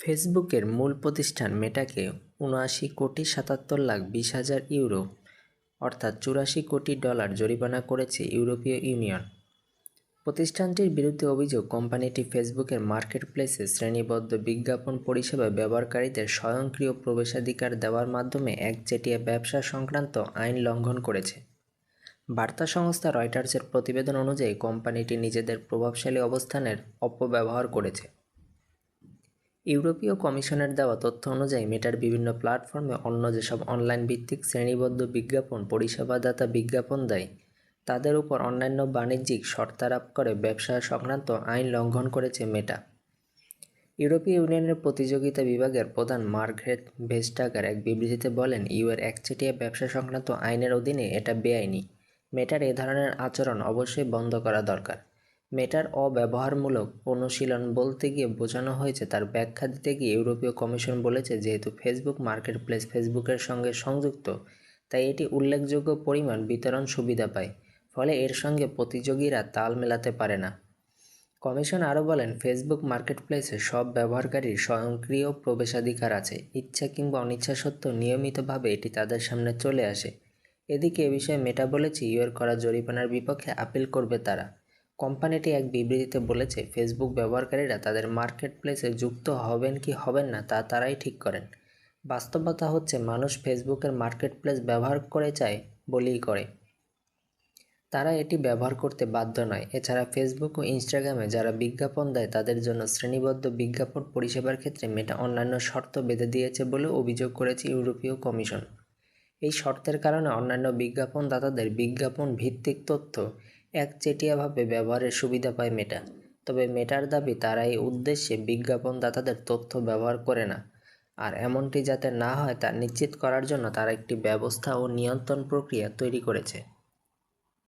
ফেসবুকের মূল প্রতিষ্ঠান মেটাকে উনআশি কোটি সাতাত্তর লাখ বিশ হাজার ইউরো, অর্থাৎ চুরাশি কোটি ডলার জরিমানা করেছে ইউরোপীয় ইউনিয়ন। প্রতিষ্ঠানটির বিরুদ্ধে অভিযোগ, কোম্পানিটি ফেসবুকের মার্কেটপ্লেসে শ্রেণীবদ্ধ বিজ্ঞাপন পরিষেবা ব্যবহারকারীদের স্বয়ংক্রিয় প্রবেশাধিকার দেওয়ার মাধ্যমে একচেটিয়া ব্যবসা সংক্রান্ত আইন লঙ্ঘন করেছে। বার্তা সংস্থা রয়টার্সের প্রতিবেদন অনুযায়ী, কোম্পানিটি নিজেদের প্রভাবশালী অবস্থানের অপব্যবহার করেছে। ইউরোপীয় কমিশনের দেওয়া তথ্য অনুযায়ী মেটার বিভিন্ন প্ল্যাটফর্মে অন্য যেসব অনলাইন ভিত্তিক শ্রেণীবদ্ধ বিজ্ঞাপন, পরিষেবাদাতা বিজ্ঞাপন দেয়, তাদের উপর অন্যান্য বাণিজ্যিক শর্তারোপ করে ব্যবসা সংক্রান্ত আইন লঙ্ঘন করেছে মেটা। ইউরোপীয় ইউনিয়নের প্রতিযোগিতা বিভাগের প্রধান মার্গারেট ভেস্টাগার এক বিবৃতিতে বলেন, ইউএর একচেটিয়া ব্যবসা সংক্রান্ত আইনের অধীনে এটা বেআইনি। মেটার এ ধরনের আচরণ অবশ্যই বন্ধ করা দরকার। মেটার অব্যবহারমূলক অনুশীলন বলতে গিয়ে বোঝানো হয়েছে, তার ব্যাখ্যা দিতে গিয়ে ইউরোপীয় কমিশন বলেছে, যেহেতু ফেসবুক মার্কেটপ্লেস ফেসবুকের সঙ্গে সংযুক্ত, তাই এটি উল্লেখযোগ্য পরিমাণ বিতরণ সুবিধা পায়, ফলে এর সঙ্গে প্রতিযোগীরা তাল মেলাতে পারে না। কমিশন আরও বলেন, ফেসবুক মার্কেটপ্লেসে সব ব্যবহারকারীর স্বয়ংক্রিয় প্রবেশাধিকার আছে, ইচ্ছা কিংবা অনিচ্ছা সত্ত্বেও নিয়মিতভাবে এটি তাদের সামনে চলে আসে। এদিকে এ বিষয়ে মেটা বলেছে, ইউএর করা জরিমানার বিপক্ষে আপিল করবে তারা। কোম্পানিটি এক বিবৃতিতে বলেছে, ফেসবুক ব্যবহারকারীরা তাদের মার্কেট প্লেসে যুক্ত হবেন কি হবেন না তা তারাই ঠিক করেন। বাস্তবতা হচ্ছে মানুষ ফেসবুকের মার্কেট প্লেস ব্যবহার করে চায় বলেই করে। তারা এটি ব্যবহার করতে বাধ্য নয়। এছাড়া ফেসবুক ও ইনস্টাগ্রামে যারা বিজ্ঞাপন দেয়, তাদের জন্য শ্রেণীবদ্ধ বিজ্ঞাপন পরিষেবার ক্ষেত্রে মেটা অন্যান্য শর্ত বেঁধে দিয়েছে বলে অভিযোগ করেছে ইউরোপীয় কমিশন। এই শর্তের কারণে অন্যান্য বিজ্ঞাপনদাতাদের বিজ্ঞাপন ভিত্তিক তথ্য একচেটিয়াভাবে ব্যবহারের সুবিধা পায় মেটা তবে মেটার দাবি তারা এই উদ্দেশ্যে বিজ্ঞাপনদাতাদের তথ্য ব্যবহার করে না। আর এমনটি যাতে না হয়, তা নিশ্চিত করার জন্য তারা একটি ব্যবস্থা ও নিয়ন্ত্রণ প্রক্রিয়া তৈরি করেছে।